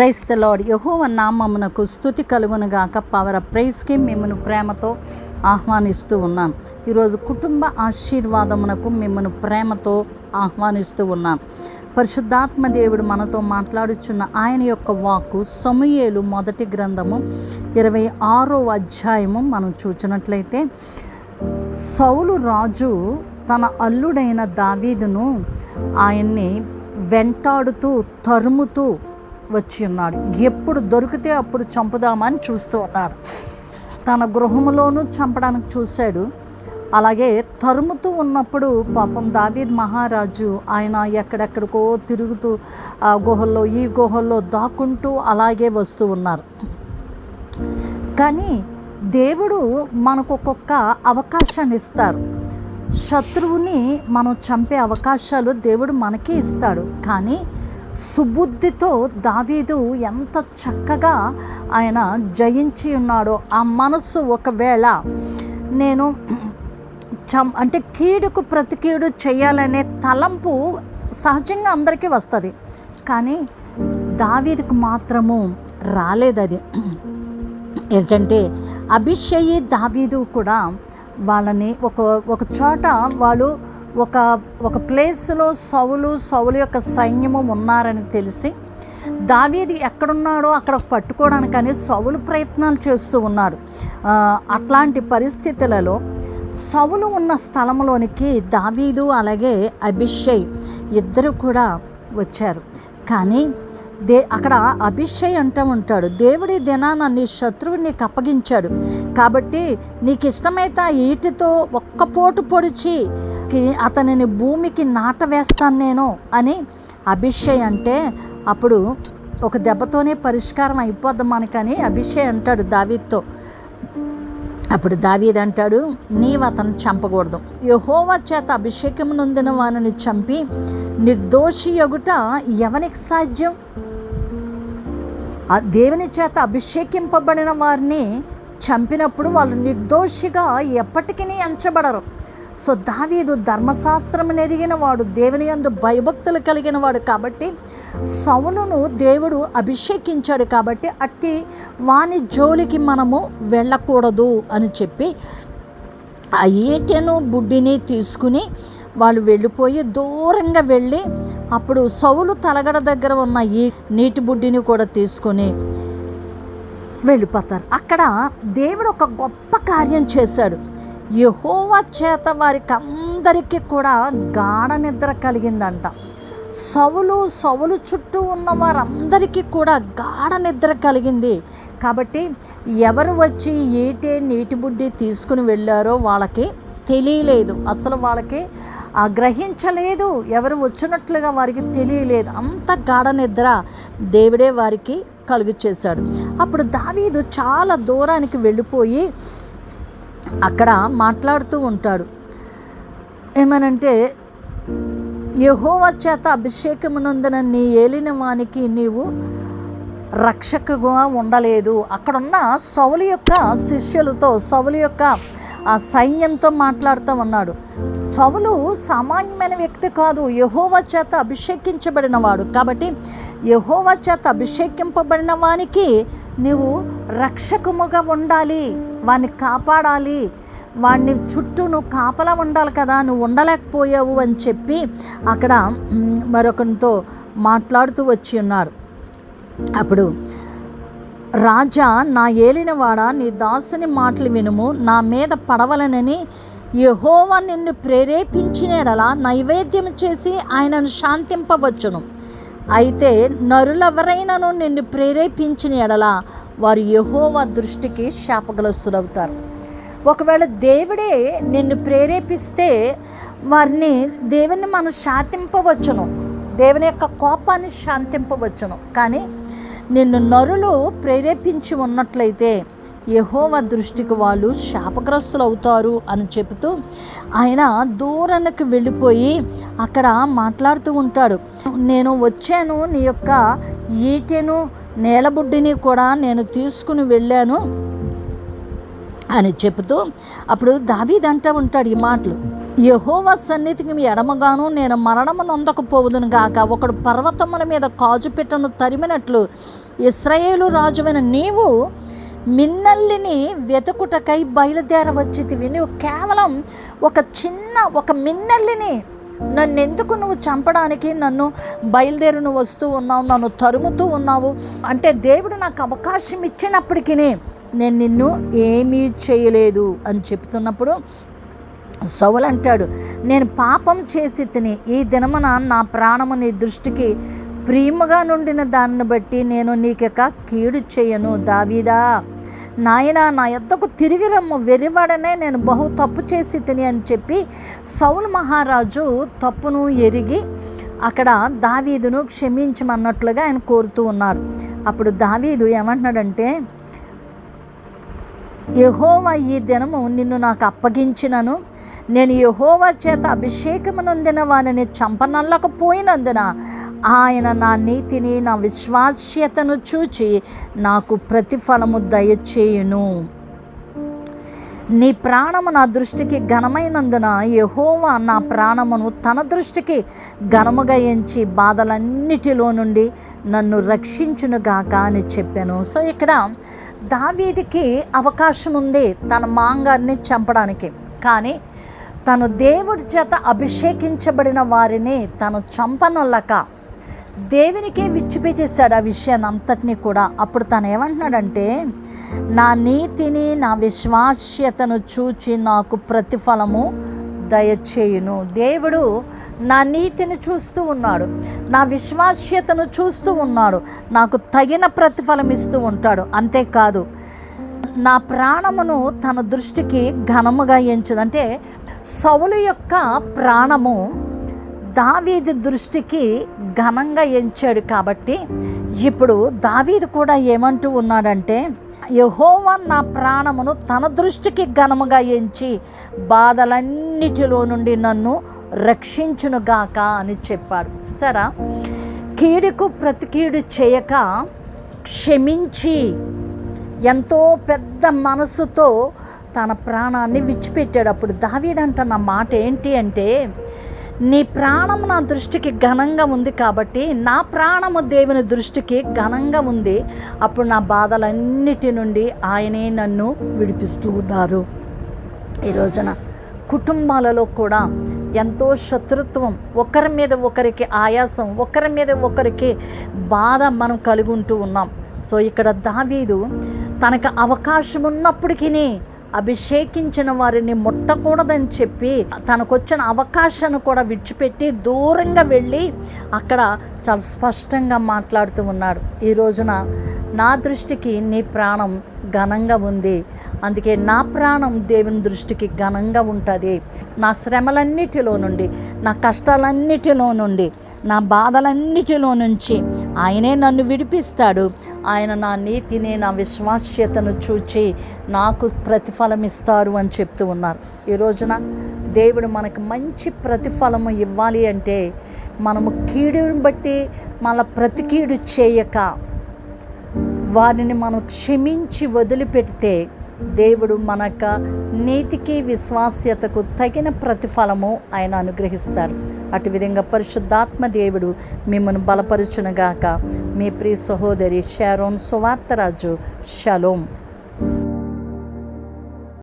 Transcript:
Price the lord యహోవ నామమునకు స్థుతి కలుగునుగాక పవర్ ప్రైస్కి మిమ్మను ప్రేమతో ఆహ్వానిస్తూ ఉన్నాను ఈరోజు కుటుంబ ఆశీర్వాదమునకు మిమ్మను ప్రేమతో ఆహ్వానిస్తూ ఉన్నాను పరిశుద్ధాత్మ దేవుడు మనతో మాట్లాడుచున్న ఆయన యొక్క వాక్కు సమూయేలు మొదటి గ్రంథము ఇరవై ఆరో అధ్యాయము మనం చూచినట్లయితే సౌలు రాజు తన అల్లుడైన దావీదును ఆయన్ని వెంటాడుతూ తరుముతూ వచ్చి ఉన్నాడు. ఎప్పుడు దొరికితే అప్పుడు చంపుదామని చూస్తూ ఉన్నాడు తన గృహంలోనూ చంపడానికి చూశాడు. అలాగే తరుముతూ ఉన్నప్పుడు పాపం దావీద్ మహారాజు ఆయన ఎక్కడెక్కడికో తిరుగుతూ ఆ గుహల్లో ఈ గుహల్లో దాక్కుంటూ అలాగే వస్తూ ఉన్నారు. కానీ దేవుడు మనకు ఒక్కొక్క అవకాశాన్ని ఇస్తారు. శత్రువుని మనం చంపే అవకాశాలు దేవుడు మనకే ఇస్తాడు. కానీ సుబుద్ధితో దావీదు ఎంత చక్కగా ఆయన జయించి ఉన్నాడో ఆ మనస్సు ఒకవేళ నేను చం అంటే కీడుకు ప్రతి కీడు చేయాలనే తలంపు సహజంగా అందరికీ వస్తుంది. కానీ దావీదుకు మాత్రము రాలేదు అది ఏంటంటే అభిషేయి దావీదు కూడా వాళ్ళని ఒక ఒక చోట వాళ్ళు ఒక ఒక ప్లేస్లో సౌలు సౌలు యొక్క సైన్యము ఉన్నారని తెలిసి దావీది ఎక్కడున్నాడో అక్కడ పట్టుకోవడానికని సౌలు ప్రయత్నాలు చేస్తూ ఉన్నాడు. అట్లాంటి పరిస్థితులలో సౌలు ఉన్న స్థలంలోనికి దావీదు అలాగే అభిషయ్ ఇద్దరు కూడా వచ్చారు. కానీ దే అక్కడ అభిషయ్ అంటూ ఉంటాడు దేవుడి దినాన నీ శత్రువు నీకు అప్పగించాడు. కాబట్టి నీకు ఇష్టమైతే ఆ ఈటితో ఒక్క పోటు పొడిచి కి- అతనిని భూమికి నాట వేస్తాను నేను అని అభిషయ్ అంటే అప్పుడు ఒక దెబ్బతోనే పరిష్కారం అయిపోద్ది మనకని అభిషయ్ అంటాడు దావీద్తో. అప్పుడు దావీద్ అంటాడు నీవు అతను చంపకూడదు. యహోవా చేత అభిషేకం నొందిన వానని చంపి నిర్దోషి ఎగుట ఎవనికి సాధ్యం? ఆ దేవుని చేత అభిషేకింపబడిన వారిని చంపినప్పుడు వాళ్ళు నిర్దోషిగా ఎప్పటికీ ఎంచబడరు. సో దావీదు ధర్మశాస్త్రం ఎరిగిన వాడు దేవుని యందు భయభక్తులు కలిగిన వాడు కాబట్టి సౌలును దేవుడు అభిషేకించాడు కాబట్టి అట్టి వాని జోలికి మనము వెళ్ళకూడదు అని చెప్పి ఆ బుడ్డిని తీసుకుని వాళ్ళు వెళ్ళిపోయి దూరంగా వెళ్ళి అప్పుడు సౌలు తలగడ దగ్గర ఉన్న ఈ నీటి బుడ్డిని కూడా తీసుకొని వెళ్ళిపోతారు. అక్కడ దేవుడు ఒక గొప్ప కార్యం చేశాడు. యహోవా చేత వారికి అందరికీ కూడా గాఢ నిద్ర కలిగిందంట. సవులు సవులు చుట్టూ ఉన్న వారందరికీ కూడా గాఢ నిద్ర కలిగింది. కాబట్టి ఎవరు వచ్చి ఏటే నీటి బుడ్డి తీసుకుని వెళ్ళారో వాళ్ళకి తెలియలేదు. అసలు వాళ్ళకి గ్రహించలేదు. ఎవరు వచ్చినట్లుగా వారికి తెలియలేదు. అంత గాఢ నిద్ర దేవుడే వారికి కలుగు చేశాడు అప్పుడు దావీదు చాలా దూరానికి వెళ్ళిపోయి అక్కడ మాట్లాడుతూ ఉంటాడు. ఏమనంటే యహోవ చేత అభిషేకమునందున నీ ఏలిన వానికి నీవు రక్షకుగా ఉండలేదు. అక్కడున్న సౌలు యొక్క శిష్యులతో సౌలు యొక్క ఆ సైన్యంతో మాట్లాడుతూ ఉన్నాడు. సౌలు సామాన్యమైన వ్యక్తి కాదు. యహోవ చేత అభిషేకించబడినవాడు కాబట్టి యహోవ చేత అభిషేకింపబడిన వానికి నువ్వు రక్షకముగా ఉండాలి వాడిని కాపాడాలి వాడిని చుట్టూ నువ్వు కాపలా ఉండాలి కదా నువ్వు ఉండలేకపోయావు అని చెప్పి అక్కడ మరొకరితో మాట్లాడుతూ వచ్చి ఉన్నారు. అప్పుడు రాజా నా ఏలినవాడ నీ దాసుని మాటలు వినుము నా మీద పడవలనని యహోవా నిన్ను ప్రేరేపించినడలా నైవేద్యం చేసి ఆయనను శాంతింపవచ్చును. అయితే నరులెవరైనాను నిన్ను ప్రేరేపించిన ఎడల వారు యహోవా దృష్టికి శాపగ్రస్తులవుతారు. ఒకవేళ దేవుడే నిన్ను ప్రేరేపిస్తే వారిని దేవుని మనం శాంతింపవచ్చును. దేవుని యొక్క కోపాన్ని శాంతింపవచ్చును. కానీ నిన్ను నరులు ప్రేరేపించి ఉన్నట్లయితే యహోవ దృష్టికి వాళ్ళు శాపగ్రస్తులు అవుతారు అని చెబుతూ ఆయన దూరానికి వెళ్ళిపోయి అక్కడ మాట్లాడుతూ ఉంటాడు. నేను వచ్చాను నీ యొక్క ఈటెను నేలబుడ్డిని కూడా నేను తీసుకుని వెళ్ళాను అని చెబుతూ అప్పుడు దావీదంటూ ఉంటాడు ఈ మాటలు. యహోవ సన్నిధికి మీ ఎడమగాను నేను మరణము నొందకపోవుదును గాక. ఒకడు పర్వతముల మీద కాజుపిట్టను తరిమినట్లు ఇస్రాయేలు రాజువైన నీవు మిన్నల్లిని వెతుకుటకై బయలుదేరవచ్చితివి. నువ్వు కేవలం ఒక చిన్న ఒక మిన్నల్లిని నన్ను ఎందుకు నువ్వు చంపడానికి నన్ను బయలుదేరి నువ్వు వస్తూ ఉన్నావు నన్ను తరుముతూ ఉన్నావు? అంటే దేవుడు నాకు అవకాశం ఇచ్చినప్పటికీ నేను నిన్ను ఏమీ చేయలేదు అని చెప్తున్నప్పుడు సౌలు అంటాడు నేను పాపం చేసి తిని ఈ దినమున నా ప్రాణము నీ దృష్టికి ప్రేమగా నుండిన దాన్ని బట్టి నేను నీకెక కీడు చేయను దావీదా. నాయన నా ఎద్దకు తిరిగి రమ్ము వెరివాడనే నేను బహు తప్పు చేసి తిని అని చెప్పి సౌలు మహారాజు తప్పును ఎరిగి అక్కడ దావీదును క్షమించమన్నట్లుగా ఆయన కోరుతూ ఉన్నారు. అప్పుడు దావీదు ఏమంటున్నాడంటే యహోవా ఈ దినము నిన్ను నాకు అప్పగించినను. నేను యహోవా చేత అభిషేకమునొందిన వారిని చంపనల్లకపోయినందున ఆయన నా నీతిని నా విశ్వాస్యతను చూచి నాకు ప్రతిఫలము దయచేయును. నీ ప్రాణము నా దృష్టికి ఘనమైనందున యహోవా నా ప్రాణమును తన దృష్టికి ఘనముగా ఎంచి బాధలన్నిటిలో నుండి నన్ను రక్షించునుగాక అని చెప్పాను. సో ఇక్కడ దావీదికి అవకాశం ఉంది తన మాంగారిని చంపడానికి. కానీ తను దేవుడి చేత అభిషేకించబడిన వారిని తను చంపనొల్లక. దేవునికే విచ్చిపెట్టేశాడు ఆ విషయాన్ని అంతటినీ కూడా. అప్పుడు తను ఏమంటున్నాడంటే నా నీతిని నా విశ్వాస్యతను చూచి నాకు ప్రతిఫలము దయచేయును. దేవుడు నా నీతిని చూస్తూ ఉన్నాడు. నా విశ్వాస్యతను చూస్తూ ఉన్నాడు. నాకు తగిన ప్రతిఫలం ఇస్తూ ఉంటాడు. అంతేకాదు నా ప్రాణమును తన దృష్టికి ఘనముగా ఎంచుదు అంటే సౌలు యొక్క ప్రాణము దావీదు దృష్టికి ఘనంగా ఎంచాడు కాబట్టి ఇప్పుడు దావీదు కూడా ఏమంటూ ఉన్నాడంటే యహోవా నా ప్రాణమును తన దృష్టికి ఘనముగా ఎంచి బాధలన్నిటిలో నుండి నన్ను రక్షించునుగాక అని చెప్పాడు. చూసారా? కీడుకు ప్రతికీడు చేయక క్షమించి ఎంతో పెద్ద మనసుతో తన ప్రాణాన్ని విడిచిపెట్టాడు. అప్పుడు దావీదంట మాట ఏంటి అంటే నీ ప్రాణం నా దృష్టికి ఘనంగా ఉంది కాబట్టి నా ప్రాణము దేవుని దృష్టికి ఘనంగా ఉంది. అప్పుడు నా బాధలన్నిటి నుండి ఆయనే నన్ను విడిపిస్తూ ఉన్నారు. ఈ రోజున కుటుంబాలలో కూడా ఎంతో శత్రుత్వం ఒకరి మీద ఒకరికి ఆయాసం ఒకరి మీద ఒకరికి బాధ మనం కలిగి ఉంటూ ఉన్నాం. సో ఇక్కడ దావీదు తనకు అవకాశం ఉన్నప్పటికీ అభిషేకించిన వారిని ముట్టకూడదని చెప్పి తనకొచ్చిన అవకాశాన్ని కూడా విడిచిపెట్టి దూరంగా వెళ్ళి అక్కడ చాలా స్పష్టంగా మాట్లాడుతూ ఉన్నాడు ఈ రోజున నా దృష్టికి నీ ప్రాణం ఘనంగా ఉంది. అందుకే నా ప్రాణం దేవుని దృష్టికి ఘనంగా ఉంటుంది. నా శ్రమలన్నిటిలో నుండి నా కష్టాలన్నిటిలో నుండి నా బాధలన్నిటిలో నుంచి ఆయనే నన్ను విడిపిస్తాడు. ఆయన నా నీతిని నా విశ్వాస్యతను చూచి నాకు ప్రతిఫలం ఇస్తారు అని చెప్తూ ఉన్నారు. ఈ రోజున దేవుడు మనకు మంచి ప్రతిఫలము ఇవ్వాలి అంటే మనము కీడుని బట్టి మన ప్రతి కీడు చేయక వారిని మనం క్షమించి వదిలిపెడితే దేవుడు మనక నీతికి విశ్వాస్యతకు తగిన ప్రతిఫలము ఆయన అనుగ్రహిస్తారు. అటు విధంగా పరిశుద్ధాత్మ దేవుడు మిమ్మల్ని బలపరుచునుగాక. మీ ప్రియ సహోదరి షారోన్ సువార్తరాజు. షలోం.